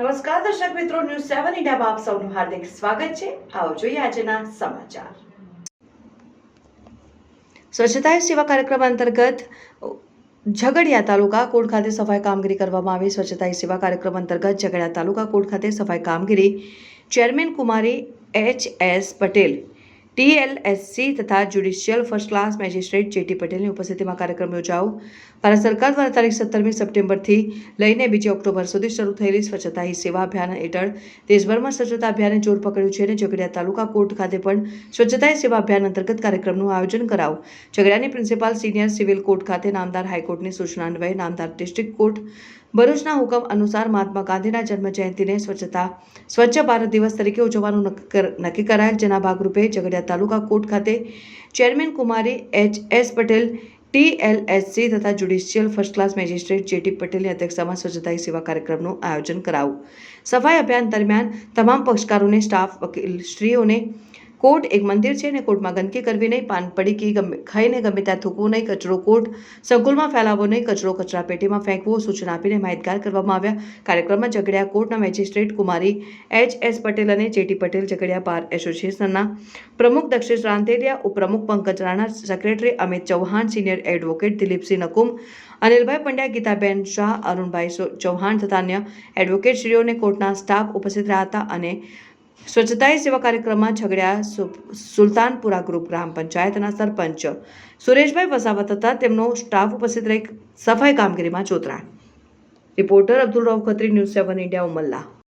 દર્શક મિત્રો ન્યૂઝ સેવન ઇન્ડિયામાં આપ સૌનું હાર્દિક સ્વાગત છે. આવો જોઈએ આજના સમાચાર. સ્વચ્છતા સેવા કાર્યક્રમ અંતર્ગત ઝઘડિયા તાલુકા કોટ ખાતે સફાઈ કામગીરી કરવામાં આવી. સ્વચ્છતા સેવા કાર્યક્રમ અંતર્ગત ઝઘડિયા તાલુકા કોટ ખાતે સફાઈ કામગીરી ચેરમેન કુમારી એચ એસ પટેલ ટીએલએસસી તથા judicial first class magistrate JT પટેલની ઉપસ્થિતિમાં કાર્યક્રમ યોજાયો. ભારત સરકાર દ્વારા તારીખ સત્તરમી સપ્ટેમ્બરથી લઈને બીજી ઓક્ટોબર સુધી શરૂ થયેલી સ્વચ્છતા હી સેવા અભિયાન હેઠળ દેશભરમાં સ્વચ્છતા અભિયાને જોર પકડ્યું છે અને ઝઘડિયા તાલુકા કોર્ટ ખાતે પણ સ્વચ્છતા સેવા અભિયાન અંતર્ગત કાર્યક્રમનું આયોજન કરાવું ઝઘડિયાની પ્રિન્સિપાલ સિનિયર સિવિલ કોર્ટ ખાતે નામદાર હાઈકોર્ટની સૂચના અન્વયે નામદાર ડિસ્ટ્રિક્ટ કોર્ટ ભરૂચના હુકમ અનુસાર મહાત્મા ગાંધીના જન્મ જયંતિને સ્વચ્છતા, સ્વચ્છ ભારત દિવસ તરીકે ઉજવવાનું નક્કી કરાયેલ જેના ભાગરૂપે ઝઘડિયા તાલુકા કોર્ટ ખાતે ચેરમેન કુમારી એચ એસ પટેલ ટીએલએસસી તથા judicial first class magistrate JT પટેલની અધ્યક્ષતામાં સ્વચ્છતા સેવા કાર્યક્રમનું આયોજન કરાવું સફાઈ અભિયાન દરમિયાન તમામ પક્ષકારોને, સ્ટાફ વકીલશ્રીઓને કોર્ટ એક મંદિર છે અને કોર્ટમાં ગંદકી કરવી નહીં, પાન પડીકી ગમે, ખાઈને ગમે ત્યાં થૂકવું નહીં, કચરો કોર્ટ સંકુલમાં ફેલાવવો નહીં, કચરો કચરા પેટીમાં ફેંકવો, સૂચના આપીને માહિતગાર કરવામાં આવ્યા. કાર્યક્રમમાં ઝઘડિયા કોર્ટના મેજિસ્ટ્રેટ કુમારી એચ એસ પટેલ અને જેટી પટેલ ઝઘડિયા બાર એસોસિએશનના પ્રમુખ દક્ષિશ રાંધેરિયા, ઉપપ્રમુખ Pankaj Rana, secretary Amit Chauhan, senior advocate Dilipsinh Nakum, Anilbhai Pandya, Gitaben Shah, Arunbhai Chauhan તથા અન્ય એડવોકેટશ્રીઓને કોર્ટના સ્ટાફ ઉપસ્થિત રહ્યા હતા અને સ્વચ્છતા સેવા કાર્યક્રમમાં ઝઘડ્યા સુલતાનપુરા ગ્રુપ ગ્રામ પંચાયતના સરપંચ સુરેશભાઈ વસાવત હતા તેમનો સ્ટાફ ઉપસ્થિત રહી સફાઈ કામગીરીમાં જોતરાય reporter Abdul Rauf Khatri, news seven India, Umalla.